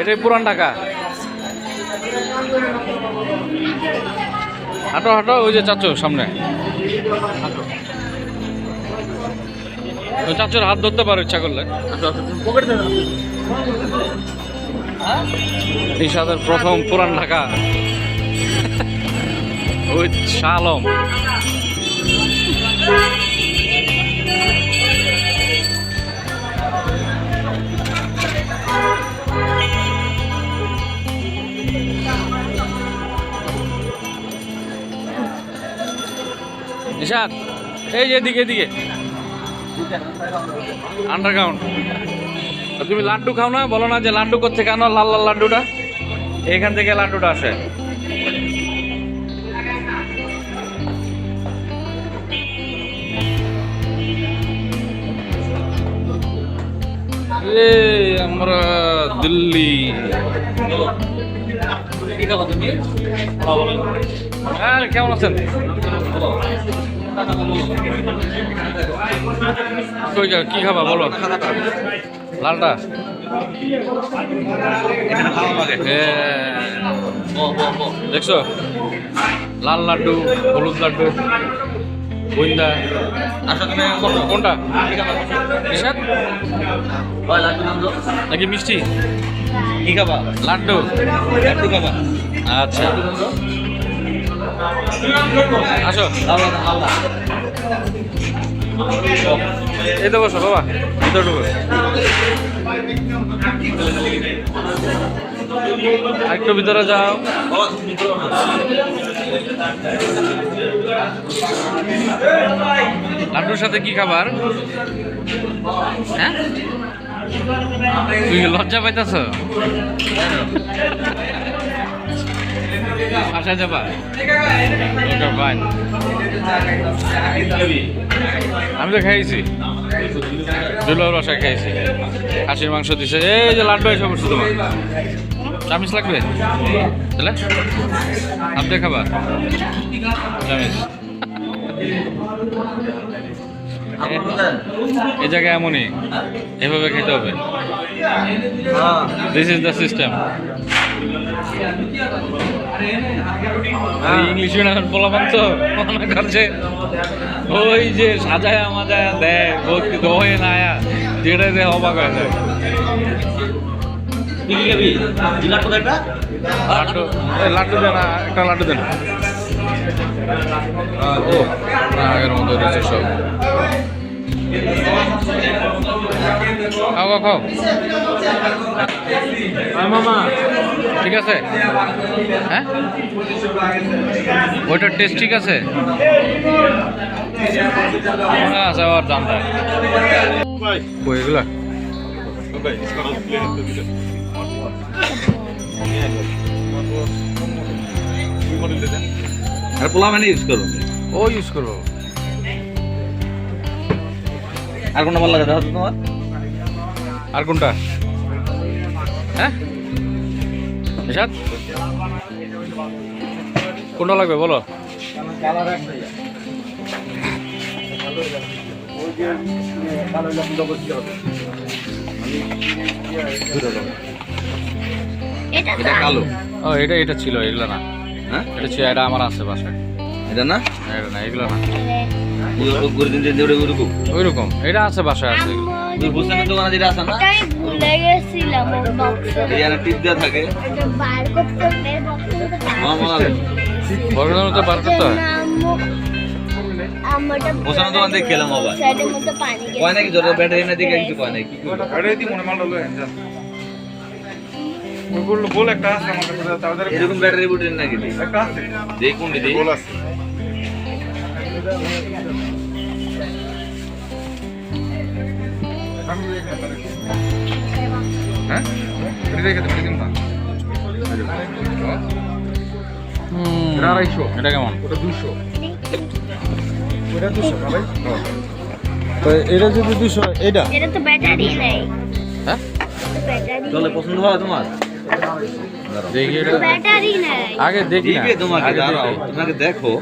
এটাই পুরান ঢাকা। হাঁটো হাঁটো, ওই যে চাচু সামনে। চাচুর হাত ধরতে পারো, ইচ্ছা করলে। নিশাদের প্রথম পুরান ঢাকা। ওই শালম নিশাদ এই যে এদিকে এদিকে। আন্ডারগ্রাউন্ড তুমি লাড্ডু খাও না? বলো না যে লাড্ডু কোথেকে কেন লাল লাল লাড্ডুটা। এখান থেকে লাড্ডুটা আসে। আমরা দিল্লি। কেমন আছেন? কি খাবা বলো? লালটা। দেখছ? লাল লাড্ডু হলুদ লাড্ডু বইন্দা কোনটা? নাকি মিষ্টি? কি খাবা? লাড্ডু। লাড্ডু খাবা। আচ্ছা। আসো। এই তো বসো, বাবা। ভিতরে ঢুকো একটু ভিতরে যাও। লাড্ডুর সাথে কি খাবার? হ্যাঁ? তুই লজ্জা পাইতেছ? আসা যাবা? আমি তো খাইছি। দুলার রসা খাইছি। খাসির মাংস দিছে। এই যে লাড্ডু এসে পড়ছে তোমার। চামিচ লাগবে? তাহলে? আপনি খাবার চামিচ। এই জায়গায় এমনই। এভাবে খেতে হবে। This is the system English মিডিয়ামের পোলাপান তো মনে করছে ওই যে সাজায়া মাজায়া দেয় ভর্তি দহে নায়া যেটা দেয় অবাক হয়ে যায়। লাড্ডু লাড্ডু দেন একটা লাড্ডু দেন ও আগের মতো রয়েছে সব। খাও খাও, মামা ঠিক আছে? হ্যাঁ? ওইটার টেস্ট ঠিক আছে? আছে আবার দাম দেয়। আর পোলা মানে ইউজ করো। ও ইউজ করব। আর কোনটা ভালো লাগে তো তোমার? আর কোনটা? হ্যাঁ? নিশাদ কোনটা লাগবে বলো? এটা কালো। ও এটা এটা ছিল এগুলো না। হ্যাঁ? এটা ছিল এটা আমার আছে বাসায়। এটা না? এটা না এগুলো না। ওইরকম এটা আছে বাসায় আছে এগুলো। ওই হোসেনের দোকানে যেটা আছে না? আমি ভুলে গেছিলাম আর টিপ দেওয়া থাকে। বার করতে আমার মনে আছে বড়দের তো বার করতে হয়? হোসেনের দোকান থেকে খেলাম আবার। কয় নাকি জোরে ব্যাটারি না দিকে কিছু কয় নাকি? কি করব? এরকম ব্যাটারি বুটেন নাকি দেখুন দিদি হ্যাঁ আড়াইশো এটা কেমন তো এটা যদি দুশো এটা এটা তো ব্যাটারি নেই হ্যাঁ চলে পছন্দ হয় তোমার দেখি এটা আগে দেখি তোমাকে দাঁড়াও তোমাকে দেখো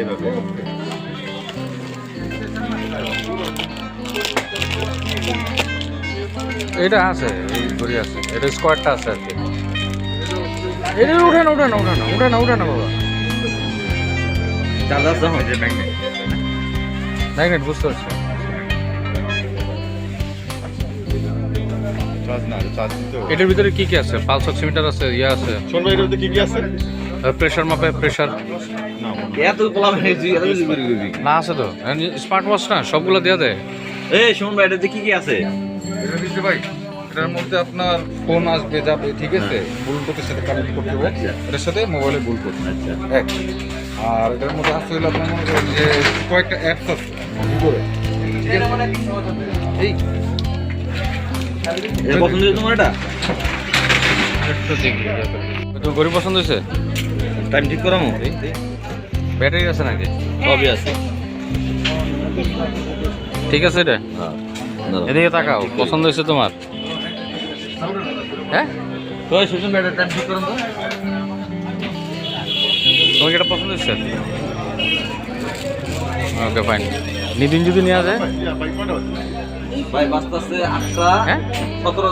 এটা আছে এই ঘড়ি আছে। এটা স্কোয়ারটা আছে আর কি। এটা উঠে না উঠে না উঠে না উঠে না উঠে না বাবা। চার্জার সহ যে ম্যাগনেট ম্যাগনেট বুঝতে পারছি। এটার ভিতরে কি কি আছে? পালস অক্সিমিটার আছে ইয়ে আছে। শোন ভাই এটার কি কি আছে? প্রেশার মাপে করবি না আছে তো। স্মার্ট ওয়াচ না সবগুলো দেওয়া দেয়। এই শোন ভাই এটাতে কি কি আছে? এটা ভাই। এটার মধ্যে আপনার ফোন আসবে যাবে ঠিক আছে? ব্লুটুথের সাথে কানেক্ট করতে হবে। এটার সাথে মোবাইলে ব্লুটুথ আচ্ছা। এক। আর এটার মধ্যে আছে হলো আপনার যে কয়েকটা অ্যাপস আছে। ভিতরে এই। পছন্দ হয়েছে তোমার এটা? তোর গরিব পছন্দ হয়েছে? টাইম ঠিক করামো? ব্যাটারি আছে নাকি? সবই আছে। ঠিক আছে এটা হ্যাঁ এদিকে তাকাও পছন্দ হয়েছে তোমার? হ্যাঁ? তো সুজন ভাই টাইম ঠিক করুন তো। তোমার কি এটা পছন্দ হয়েছে? ওকে ফাইন নিদিন যদি নেওয়া যায় ভাই বাস্তা আছে আটটা হ্যাঁ? সতেরো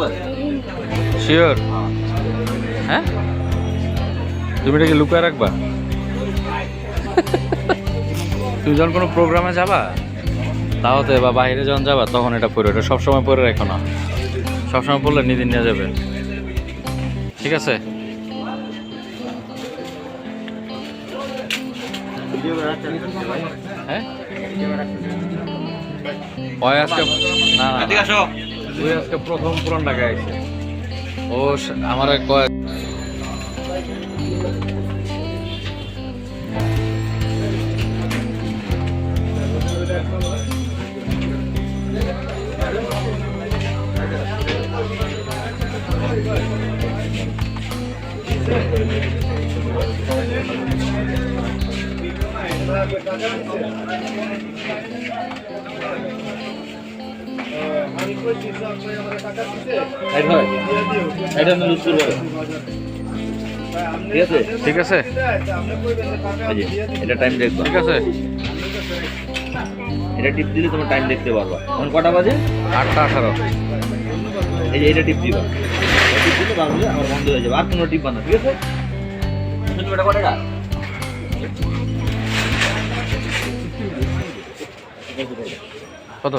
শিওর হ্যাঁ? তুমি এটাকে লুকায় রাখবা? তুমি যখন কোনো প্রোগ্রামে যাবা তাওতে বা বাইরে যখন যাবা তখন এটা পরে এটা সবসময় পরে রেখো না। সবসময় পরলে নিদিন নিয়ে যাবে। ঠিক আছে? হ্যাঁ? ওই আজকে না না, আজকে প্রথম পুরান ও আমার কয় ঠিক আছে? এটা টাইম দেখবা। ঠিক আছে। এটা টিপ দিলে তোমার টাইম দেখতে পারবা। এখন কটা বাজে? আটটা আঠারো। এই যে এটা টিপ দিবা। টিপ দিলে আমার বন্ধ হয়ে যাবে। আর কোনো টিপ বানা ঠিক আছে? এটা কটা কত?